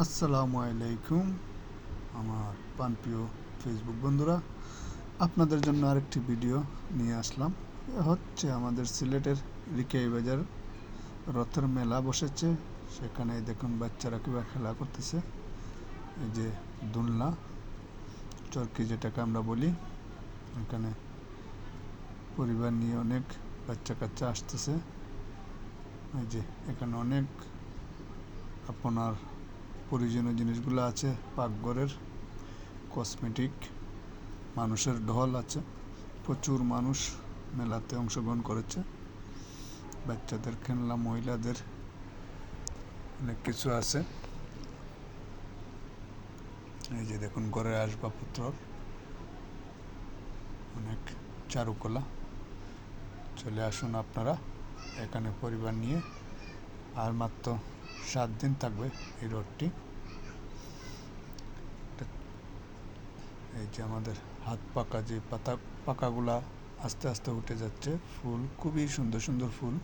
আসসালামু আলাইকুম, আমার প্রাণপ্রিয় ফেসবুক বন্ধুরা। আপনাদের জন্য আরেকটি ভিডিও নিয়ে আসলাম। এ হচ্ছে আমাদের সিলেটের রিকাই বাজার। রথের মেলা বসেছে। সেখানে দেখুন, বাচ্চারা কীভাবে খেলা করতেছে। এই যে দুলনা, চরকি যেটাকে আমরা বলি। এখানে পরিবার নিয়ে অনেক বাচ্চা কাচ্চা আসতেছে। এই যে এখানে অনেক আপনার প্রয়োজনীয় জিনিসগুলো আছে, পাকঘরের কসমেটিক মানুষের ঢল আছে, প্রচুর মানুষ মেলাতে অংশগ্রহণ করেছে, বাচ্চাদের খেলনা, মহিলাদের অনেক কিছু আছে। এই যে দেখুন, ঘরের আসবাবপত্র, অনেক চারুকলা। চলে আসুন আপনারা, এখানে পরিবার নিয়ে, আর মাত্র সাত দিন থাকবে এই রোডটি এই যে আমাদের হাত পাকা যে পাতা, পাকাগুলা আস্তে আস্তে উঠে যাচ্ছে, ফুল খুবই সুন্দর সুন্দর ফুল।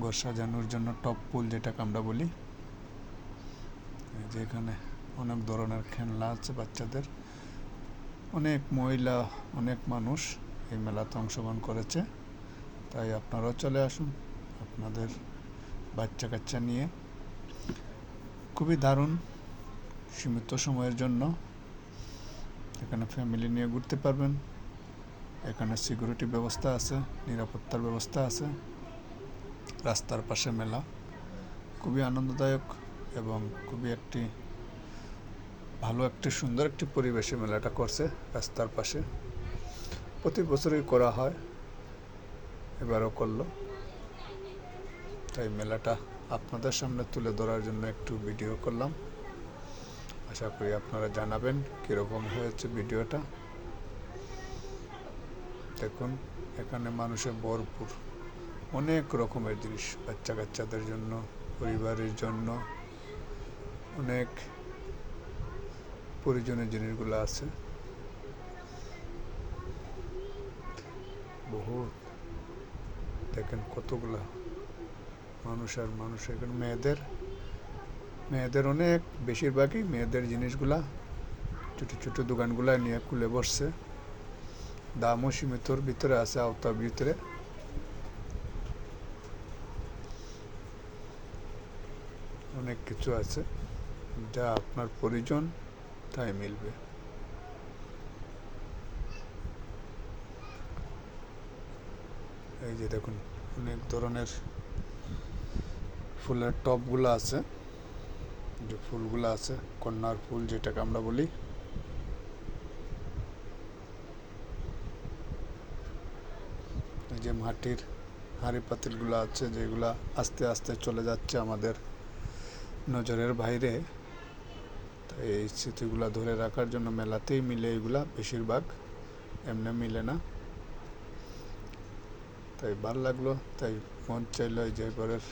ঘর সাজানোর জন্য টপ ফুল যেটাকে আমরা বলি। যে এখানে অনেক ধরনের খেলনা আছে বাচ্চাদের। অনেক মহিলা, অনেক মানুষ এই মেলাতে অংশগ্রহণ করেছে। তাই আপনারাও চলে আসুন, আপনাদের বাচ্চা কাচ্চা নিয়ে। খুবই দারুণ, সীমিত সময়ের জন্য এখানে ফ্যামিলি নিয়ে ঘুরতে পারবেন। এখানে সিকিউরিটি ব্যবস্থা আছে, নিরাপত্তার ব্যবস্থা আছে। রাস্তার পাশে মেলা। খুবই আনন্দদায়ক এবং খুবই একটি ভালো একটি, সুন্দর একটি পরিবেশে মেলাটা করছে রাস্তার পাশে। প্রতি বছরই করা হয়, এবারও করল। তাই মেলাটা আপনাদের সামনে তুলে ধরার জন্য একটু ভিডিও করলাম। আশা করি আপনারা জানাবেন কীরকম হয়েছে ভিডিওটা। দেখুন, এখানে মানুষের ভরপুর। অনেক রকমের জিনিস বাচ্চা কাচ্চাদের জন্য, পরিবারের জন্য। অনেক প্রয়োজনীয় জিনিসগুলো আছে। বহুত। দেখেন কতগুলা মানুষ আর মানুষ, এখানে মেয়েদের মেয়েদের অনেক, বেশিরভাগই মেয়েদের জিনিসগুলা, ছোটো ছোটো দোকানগুলা নিয়ে খুলে বসছে। দামও সীমিতর, ভিতরে আছে আওতার ভিতরে। অনেক কিছু আছে, যা আপনার প্রয়োজন, তাই মিলবে। এই যে দেখুন, অনেক ধরনের ফুলের টপগুলো আছে। যে ফুলগুলো আছে, কন্যার ফুল যেটাকে আমরা বলি। যে মাটির হাঁড়ি পাতিলগুলো আছে, যেগুলা আস্তে আস্তে চলে যাচ্ছে আমাদের নজরের বাইরে। তাই এই স্মৃতিগুলো ধরে রাখার জন্য মেলাতেই মিলে এগুলা, বেশিরভাগ এমনি মিলে না। তাই ভালো লাগল, তাই মন চাইলো যে ঘরের